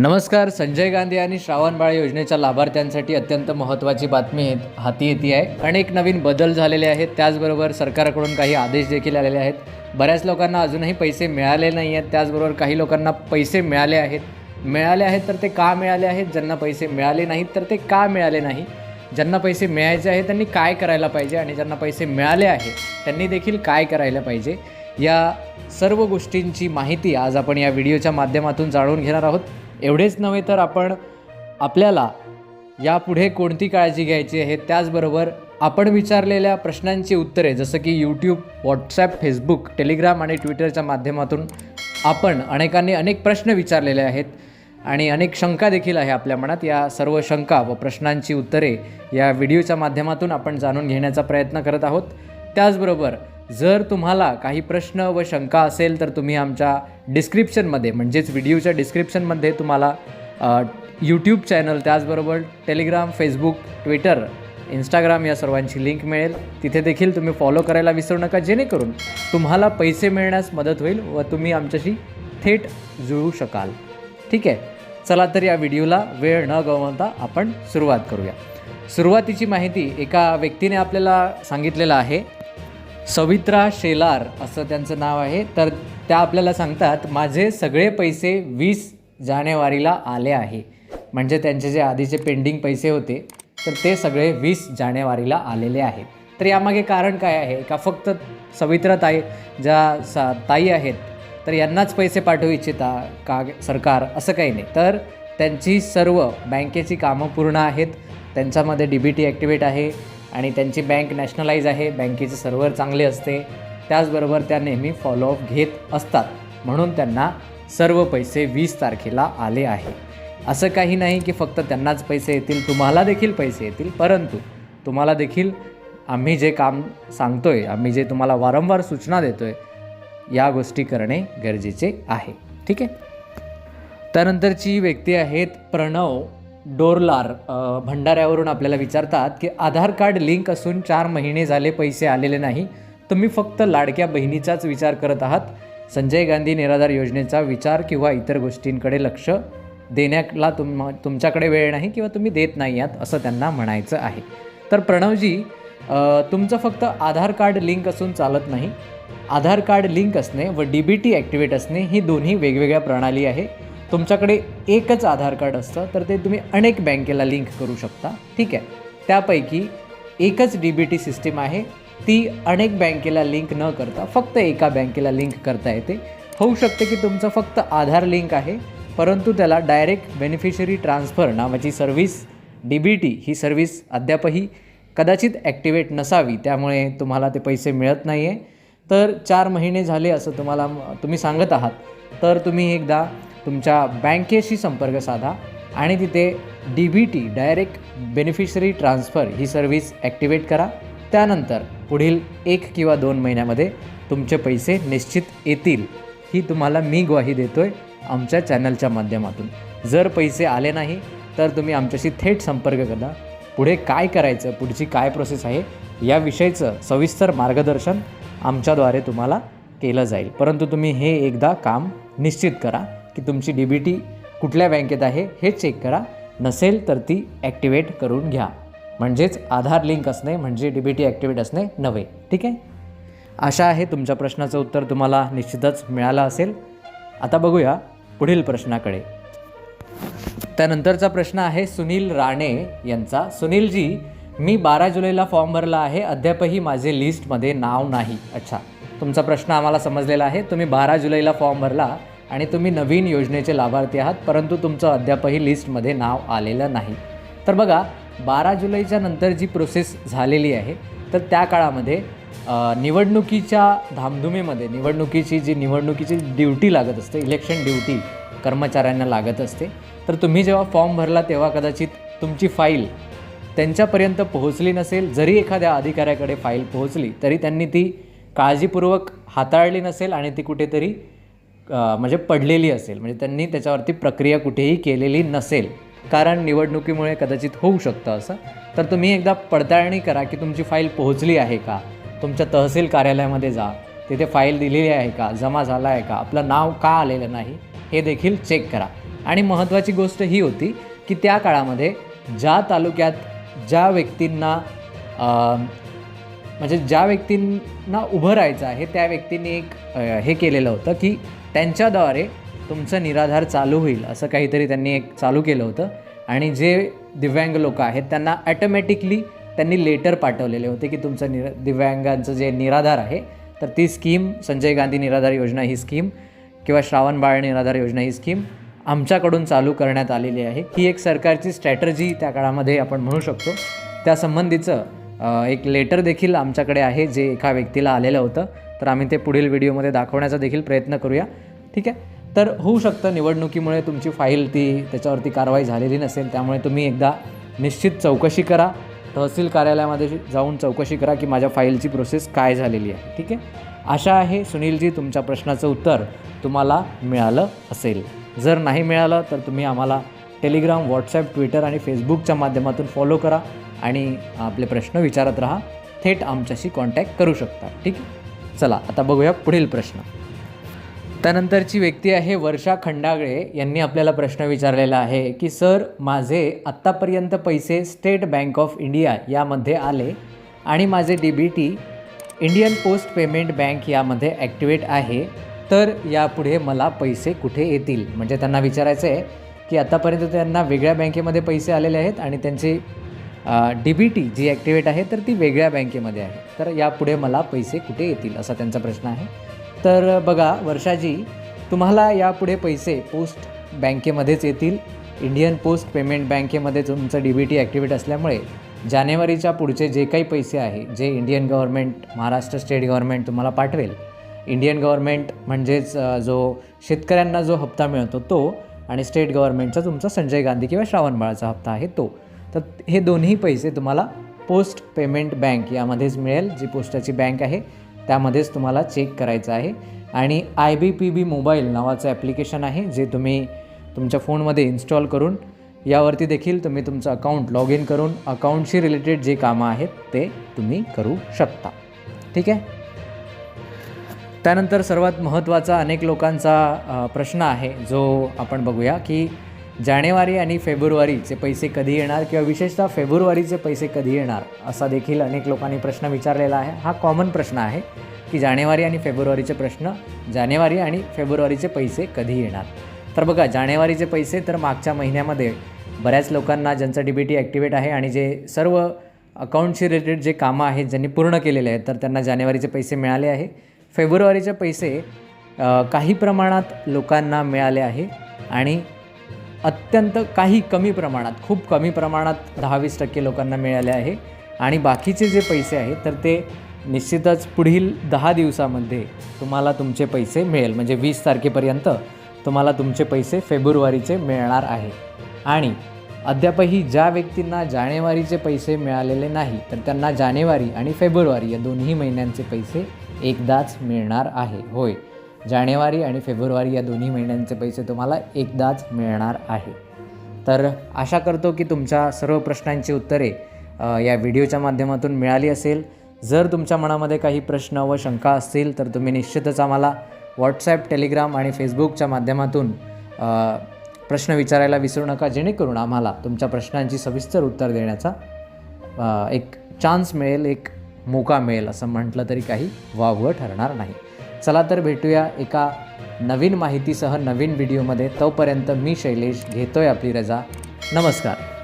नमस्कार संजय गांधी आणि श्रावण बाळ योजनेच्या लाभार्थ्यांसाठी अत्यंत महत्त्वाची बातमी हाती येते आहे. अनेक नवीन बदल झालेले आहेत. त्याचबरोबर सरकारकडून काही आदेश देखील आलेले आहेत. बऱ्याच लोकांना अजूनही पैसे मिळाले नाही आहेत. त्याचबरोबर काही लोकांना पैसे मिळाले आहेत. मिळाले आहेत तर ते का मिळाले आहेत? ज्यांना पैसे मिळाले नाहीत तर ते का मिळाले नाही? ज्यांना पैसे मिळायचे आहेत त्यांनी काय करायला पाहिजे? आणि ज्यांना पैसे मिळाले आहेत त्यांनी देखील काय करायला पाहिजे? या सर्व गोष्टींची माहिती आज आपण या व्हिडिओच्या माध्यमातून जाणून घेणार आहोत. एवढेच नव्हे तर आपण आपल्याला यापुढे कोणती काळजी घ्यायची आहे त्याचबरोबर आपण विचारलेल्या प्रश्नांची उत्तरे जसं की यूट्यूब व्हॉट्सॲप फेसबुक टेलिग्राम आणि ट्विटरच्या माध्यमातून आपण अनेकांनी अनेक प्रश्न विचारलेले आहेत आणि अनेक शंका देखील आहे आपल्या मनात. या सर्व शंका व प्रश्नांची उत्तरे या व्हिडिओच्या माध्यमातून आपण जाणून घेण्याचा प्रयत्न करत आहोत. त्याचबरोबर जर तुम्हाला काही प्रश्न व शंका असेल तर तुम्ही आमच्या डिस्क्रिप्शनमध्ये म्हणजेच व्हिडिओच्या डिस्क्रिप्शनमध्ये तुम्हाला यूट्यूब चॅनल त्याचबरोबर टेलिग्राम फेसबुक ट्विटर इंस्टाग्राम या सर्वांची लिंक मिळेल. तिथे देखील तुम्ही फॉलो करायला विसरू नका. जेणेकरून तुम्हाला पैसे मिळण्यास मदत होईल व तुम्ही आमच्याशी थेट जुळू शकाल. ठीक आहे? चला तर या व्हिडिओला वेळ न गमावता आपण सुरुवात करूया. सुरुवातीची माहिती एका व्यक्तीने आपल्याला सांगितलेलं आहे. सवित्रा शेलार असं त्यांचं नाव आहे. तर त्या आपल्याला सांगतात माझे सगळे पैसे वीस जानेवारीला आले आहे. म्हणजे त्यांचे जे आधीचे पेंडिंग पैसे होते तर ते सगळे वीस जानेवारीला आलेले आहेत. तर यामागे कारण काय आहे? का फक्त सवित्रा ताई ज्या सा ताई आहेत तर यांनाच पैसे पाठवू इच्छिता का सरकार? असं काही नाही. तर त्यांची सर्व बँकेची कामं पूर्ण आहेत. त्यांच्यामध्ये डी बी टी ॲक्टिवेट आहे. आणि त्यांची बँक नॅशनलाइज आहे बँकेचे सर्व्हर चांगले असते. त्याचबरोबर त्या नेहमी फॉलोअप घेत असतात. म्हणून त्यांना सर्व पैसे वीस तारखेला आले आहे. असं काही नाही की फक्त त्यांनाच पैसे येतील तुम्हाला देखील पैसे येतील परंतु तुम्हाला देखील आम्ही जे काम सांगतो आहे आम्ही जे तुम्हाला वारंवार सूचना देतो आहे या गोष्टी करणे गरजेचे आहे. ठीक आहे? त्यानंतरची व्यक्ती आहेत प्रणव. डोरलार भंडाऱ्यावरून आपल्याला विचारतात की आधार कार्ड लिंक असून चार महिने झाले पैसे आलेले नाही तुम्ही फक्त लाडक्या बहिणीचाच विचार करत आहात? संजय गांधी निराधार योजनेचा विचार किंवा इतर गोष्टींकडे लक्ष देण्याला तुम तुमच्याकडे वेळ नाही किंवा तुम्ही देत नाही आहात असं त्यांना म्हणायचं आहे. तर प्रणवजी तुमचं फक्त आधार कार्ड लिंक असून चालत नाही. आधार कार्ड लिंक असणे व डी बी टी ॲक्टिवेट असणे ही दोन्ही वेगवेगळ्या प्रणाली आहे. तुमच्याकडे एकच आधार कार्ड असतं तर ते तुम्ही अनेक बँकेला लिंक करू शकता. ठीक आहे? त्यापैकी एकच डी बी टी सिस्टीम आहे. ती अनेक बँकेला लिंक न करता फक्त एका बँकेला लिंक करता येते. होऊ शकते की तुमचं फक्त आधार लिंक आहे परंतु त्याला डायरेक्ट बेनिफिशरी ट्रान्सफर नावाची सर्व्हिस डी बी टी ही सर्व्हिस अद्यापही कदाचित ॲक्टिवेट नसावी त्यामुळे तुम्हाला ते पैसे मिळत नाही आहे तर चार महिने झाले असं तुम्हाला तुम्ही सांगत आहात. तर तुम्ही एकदा तुमच्या बँकेशी संपर्क साधा आणि तिथे D B T direct beneficiary transfer ही सर्व्हिस ॲक्टिवेट करा. त्यानंतर पुढील एक किंवा दोन महिन्यामध्ये तुमचे पैसे निश्चित येतील ही तुम्हाला मी ग्वाही देतो आहे आमच्या चॅनलच्या माध्यमातून. जर पैसे आले नाही तर तुम्ही आमच्याशी थेट संपर्क करा. पुढे काय करायचं पुढची काय प्रोसेस आहे याविषयीचं सविस्तर मार्गदर्शन आमच्याद्वारे तुम्हाला केलं जाईल. परंतु तुम्ही हे एकदा काम निश्चित करा. की तुमची डी बी टी कुठल्या बँकेत आहे हे चेक करा. नसेल तर ती ॲक्टिवेट करून घ्या. म्हणजेच आधार लिंक असणे म्हणजे डी बी टी ॲक्टिवेट असणे नव्हे. ठीक आहे? आशा आहे तुमच्या प्रश्नाचं उत्तर तुम्हाला निश्चितच मिळालं असेल. आता बघूया पुढील प्रश्नाकडे. त्यानंतरचा प्रश्न आहे सुनील राणे यांचा. सुनीलजी मी बारा जुलैला फॉर्म भरला आहे. अद्यापही माझे लिस्टमध्ये नाव नाही. अच्छा. तुमचा प्रश्न आम्हाला समजलेला आहे. तुम्ही बारा जुलैला फॉर्म भरला. आणि तुम्ही नवीन योजनेचे लाभार्थी आहात परंतु तुमचं अद्यापही लिस्टमध्ये नाव आलेलं नाही. तर बघा बारा जुलैच्या नंतर जी प्रोसेस झालेली आहे तर त्या काळामध्ये निवडणुकीच्या धामधुमीमध्ये निवडणुकीची जी निवडणुकीची ड्युटी लागत असते इलेक्शन ड्युटी कर्मचाऱ्यांना लागत असते तर तुम्ही जेव्हा फॉर्म भरला तेव्हा कदाचित तुमची फाईल त्यांच्यापर्यंत पोहोचली नसेल जरी एखाद्या अधिकाऱ्याकडे फाईल पोहोचली तरी त्यांनी ती काळजीपूर्वक हाताळली नसेल आणि ती कुठेतरी म्हणजे पडलेली असेल म्हणजे त्यांनी त्याच्यावरती प्रक्रिया कुठेही केलेली नसेल कारण निवडणुकीमुळे कदाचित होऊ शकतं असं. तर तुम्ही एकदा पडताळणी करा की तुमची फाईल पोहोचली आहे का? तुमच्या तहसील कार्यालयामध्ये जा. तिथे फाईल दिलेली आहे का? जमा झाला आहे का? आपलं नाव का आलेलं नाही? हे देखील चेक करा. आणि महत्त्वाची गोष्ट ही होती की त्या काळामध्ये ज्या तालुक्यात ज्या व्यक्तींना म्हणजे ज्या व्यक्तींना उभं राहायचं आहे त्या व्यक्तींनी एक हे केलेलं होतं की त्यांच्याद्वारे तुमचं निराधार चालू होईल असं काहीतरी त्यांनी एक चालू केलं होतं. आणि जे दिव्यांग लोक आहेत त्यांना ॲटोमॅटिकली त्यांनी लेटर पाठवलेले होते की तुमचं निरा दिव्यांगांचं जे निराधार आहे तर ती स्कीम संजय गांधी निराधार योजना ही स्कीम किंवा श्रावण बाळ निराधार योजना ही स्कीम आमच्याकडून चालू करण्यात आलेली आहे. ही एक सरकारची स्ट्रॅटर्जी त्या काळामध्ये आपण म्हणू शकतो. त्या संबंधीचं एक लेटर देखील आमच्याकडे आहे जे एका व्यक्तीला आलेलं होतं. तर आम्ही ते पुढील व्हिडिओमध्ये दाखवण्याचा देखील प्रयत्न करूया. ठीक आहे? तर होऊ शकतं निवडणुकीमुळे तुमची फाईल ती त्याच्यावरती कारवाई झालेली नसेल त्यामुळे तुम्ही एकदा निश्चित चौकशी करा. तहसील कार्यालयामध्ये जाऊन चौकशी करा की माझ्या फाईलची प्रोसेस काय झालेली आहे. ठीक आहे? आशा आहे सुनीलजी तुमच्या प्रश्नाचं उत्तर तुम्हाला मिळालं असेल. जर नाही मिळालं तर तुम्ही आम्हाला टेलिग्राम व्हॉट्सॲप ट्विटर आणि फेसबुकच्या माध्यमातून फॉलो करा. आणि आपले प्रश्न विचारत राहा. थेट आमच्याशी कॉन्टॅक्ट करू शकता. ठीक आहे? चला आता बघूया पुढील प्रश्न. त्यानंतरची व्यक्ती आहे वर्षा खंडागळे. यांनी आपल्याला प्रश्न विचारलेला आहे की सर माझे आत्तापर्यंत पैसे स्टेट बँक ऑफ इंडिया यामध्ये आले आणि माझे D B T Indian post payment bank यामध्ये ॲक्टिवेट आहे. तर यापुढे मला पैसे कुठे येतील? म्हणजे त्यांना विचारायचं आहे की आत्तापर्यंत त्यांना वेगळ्या बँकेमध्ये पैसे आलेले आहेत आणि त्यांचे डी बी टी जी ॲक्टिवेट आहे तर ती वेगळ्या बँकेमध्ये आहे. तर यापुढे मला पैसे कुठे येतील असा त्यांचा प्रश्न आहे. तर बघा वर्षाजी तुम्हाला यापुढे पैसे पोस्ट बँकेमध्येच येतील. इंडियन पोस्ट पेमेंट बँकेमध्ये तुमचं डी बी टी ॲक्टिवेट असल्यामुळे जानेवारीच्या पुढचे जे काही पैसे आहे जे Indian government Maharashtra state government तुम्हाला पाठवेल इंडियन गव्हर्मेंट म्हणजेच जो शेतकऱ्यांना जो हप्ता मिळतो तो आणि स्टेट गव्हर्मेंटचा तुमचा संजय गांधी किंवा श्रावण बाळाचा हप्ता आहे तो. तर हे दोन्ही पैसे तुम्हाला पोस्ट पेमेंट बँक यामध्येच मिळेल जी पोस्टाची बँक आहे त्यामध्येच तुम्हाला चेक करायचं आहे. आणि I B P B mobile नावाचं ॲप्लिकेशन आहे जे तुम्ही तुमच्या फोनमध्ये इन्स्टॉल करून यावरती देखील तुम्ही तुमचं अकाउंट लॉग इन करून अकाउंटशी रिलेटेड जे कामं आहेत ते तुम्ही करू शकता. ठीक आहे? त्यानंतर सर्वात महत्त्वाचा अनेक लोकांचा प्रश्न आहे जो आपण बघूया की जानेवारी आणि फेब्रुवारीचे पैसे कधी येणार किंवा विशेषतः फेब्रुवारीचे पैसे कधी येणार असा देखील अनेक लोकांनी प्रश्न विचारलेला आहे. हा कॉमन प्रश्न आहे की जानेवारी आणि फेब्रुवारीचे प्रश्न जानेवारी आणि फेब्रुवारीचे पैसे कधी येणार? तर बघा जानेवारीचे पैसे तर मागच्या महिन्यामध्ये बऱ्याच लोकांना ज्यांचं डी बी टी ॲक्टिवेट आहे आणि जे सर्व अकाउंटशी रिलेटेड जे कामं आहेत ज्यांनी पूर्ण केलेले आहेत तर त्यांना जानेवारीचे पैसे मिळाले आहे. फेब्रुवारीचे पैसे काही प्रमाणात लोकांना मिळाले आहे आणि अत्यंत काही कमी प्रमाणात खूप कमी प्रमाणात दहावीस टक्के लोकांना मिळाले आहे. आणि बाकीचे जे पैसे आहेत तर ते निश्चितच पुढील दहा दिवसामध्ये तुम्हाला तुमचे पैसे मिळेल. म्हणजे वीस तारखेपर्यंत तुम्हाला तुमचे पैसे फेब्रुवारीचे मिळणार आहे. आणि अद्यापही ज्या व्यक्तींना जानेवारीचे पैसे मिळालेले नाही तर त्यांना जानेवारी आणि फेब्रुवारी या दोन्ही महिन्यांचे पैसे एकदाच मिळणार आहे. होय. जानेवारी आणि फेब्रुवारी या दोन्ही महिन्यांचे पैसे तुम्हाला एकदाच मिळणार आहे. तर आशा करतो की तुमच्या सर्व प्रश्नांची उत्तरे या व्हिडिओच्या माध्यमातून मिळाली असेल. जर तुमच्या मनामध्ये काही प्रश्न व शंका असतील तर तुम्ही निश्चितच आम्हाला व्हॉट्सॲप टेलिग्राम आणि फेसबुकच्या माध्यमातून प्रश्न विचारायला विसरू नका जेणेकरून आम्हाला तुमच्या प्रश्नांची सविस्तर उत्तर देण्याचा एक चान्स मिळेल एक मोका मिळेल असं म्हटलं तरी काही वावगं ठरणार नाही. चला तर भेटूया एका नवीन माहितीसह नवीन व्हिडिओमध्ये. तोपर्यंत मी शैलेश घेतोय आपली रजा. नमस्कार.